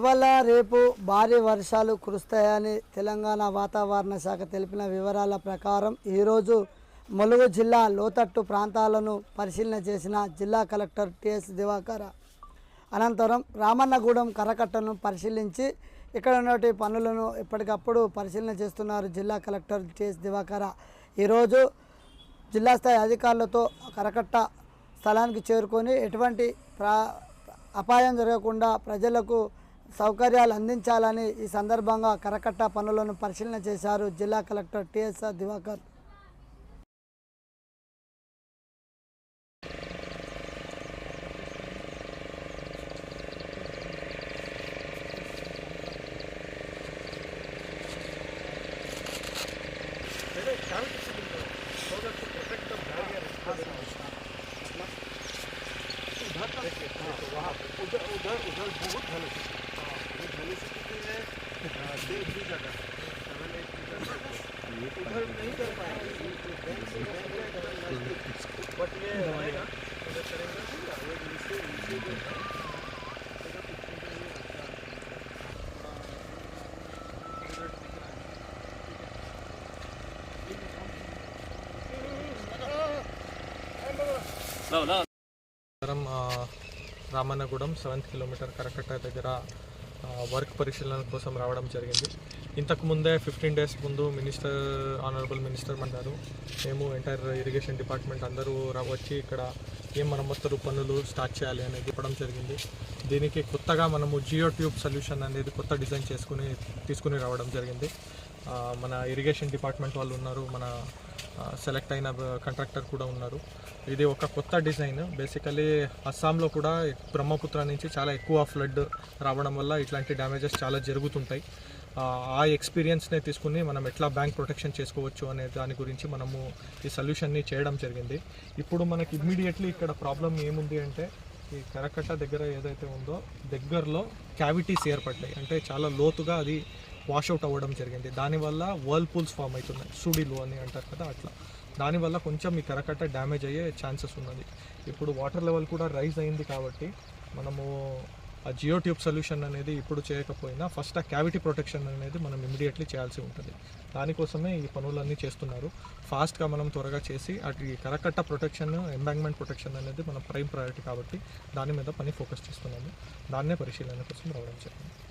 ఇవాళ రేపు భారీ వర్షాలు కురుస్తాయని తెలంగాణ వాతావరణ శాఖ తెలిపిన వివరాల ప్రకారం ఈరోజు ములుగు జిల్లా లోతట్టు ప్రాంతాలను పరిశీలన చేసిన జిల్లా కలెక్టర్ టిఎస్ దివాకర్. అనంతరం రామన్నగూడెం కరకట్టను పరిశీలించి ఇక్కడ ఉన్నటి పనులను ఎప్పటికప్పుడు పరిశీలన చేస్తున్నారు జిల్లా కలెక్టర్ టిఎస్ దివాకర. ఈరోజు జిల్లా స్థాయి అధికారులతో కరకట్ట స్థలానికి చేరుకొని ఎటువంటి ప్రా అపాయం జరగకుండా ప్రజలకు సౌకర్యాలు అందించాలని ఈ సందర్భంగా కరకట్ట పనులను పరిశీలన చేశారు జిల్లా కలెక్టర్ టిఎస్ఆర్ దివాకర్ నగరం ఆ, రామన్నగూడెం సెవెంత్ కిలోమీటర్ కరకట్ట దగ్గర ఆ, వర్క్ పరిశీలన కోసం రావడం జరిగింది. ఇంతకు ముందే ఫిఫ్టీన్ డేస్ ముందు మినిస్టర్ ఆనరబుల్ మినిస్టర్ అన్నారు. మేము ఎంటైర్ ఇరిగేషన్ డిపార్ట్మెంట్ అందరూ రా- వచ్చి ఇక్కడ ఏం మరమ్మతులు పనులు స్టార్ట్ చేయాలి అనేది చెప్పడం జరిగింది. దీనికి కొత్తగా మనము జియో ట్యూబ్ సొల్యూషన్ అనేది కొత్త డిజైన్ చేసుకుని తీసుకుని రావడం జరిగింది. మన ఇరిగేషన్ డిపార్ట్మెంట్ వాళ్ళు ఉన్నారు. మన సెలెక్ట్ అయిన కాంట్రాక్టర్ కూడా ఉన్నారు. ఇది ఒక కొత్త డిజైన్ బేసికలీ అస్సాంలో కూడా బ్రహ్మపుత్ర నుంచి చాలా ఎక్కువ ఫ్లడ్ రావడం వల్ల ఇట్లాంటి డ్యామేజెస్ చాలా జరుగుతుంటాయి. ఆ, ఆ ఎక్స్పీరియన్స్నే తీసుకుని మనం ఎట్లా బ్యాంక్ ప్రొటెక్షన్ చేసుకోవచ్చు అనే దాని గురించి మనము ఈ సొల్యూషన్ని చేయడం జరిగింది. ఇప్పుడు మనకి ఇమ్మీడియట్లీ ఇక్కడ ప్రాబ్లం ఏముంది అంటే ఈ కరకట్ట దగ్గర ఏదైతే ఉందో దగ్గరలో క్యావిటీస్ ఏర్పడ్డాయి. అంటే చాలా లోతుగా అది వాషౌట్ అవ్వడం జరిగింది. దానివల్ల వర్ల్పూల్స్ ఫామ్ అవుతున్నాయి. సుడిలు అని అంటారు కదా అట్లా. దానివల్ల కొంచెం ఈ కరకట్ట డ్యామేజ్ అయ్యే ఛాన్సెస్ ఉన్నది. ఇప్పుడు వాటర్ లెవెల్ కూడా రైజ్ అయింది కాబట్టి మనము ఆ జియో ట్యూబ్ సొల్యూషన్ అనేది ఇప్పుడు చేయకపోయినా ఫస్ట్ ఆ క్యావిటీ ప్రొటెక్షన్ అనేది మనం ఇమీడియట్లీ చేయాల్సి ఉంటుంది. దానికోసమే ఈ పనులన్నీ చేస్తున్నారు. ఫాస్ట్గా మనం త్వరగా చేసి అటు ఈ కరకట్ట ప్రొటెక్షన్ ఎంబాంగ్మెంట్ ప్రొటెక్షన్ అనేది మన ప్రైమ్ ప్రయారిటీ కాబట్టి దాని మీద పని ఫోకస్ చేస్తున్నాము. దాన్నే పరిశీలన కోసం రావడం జరిగింది.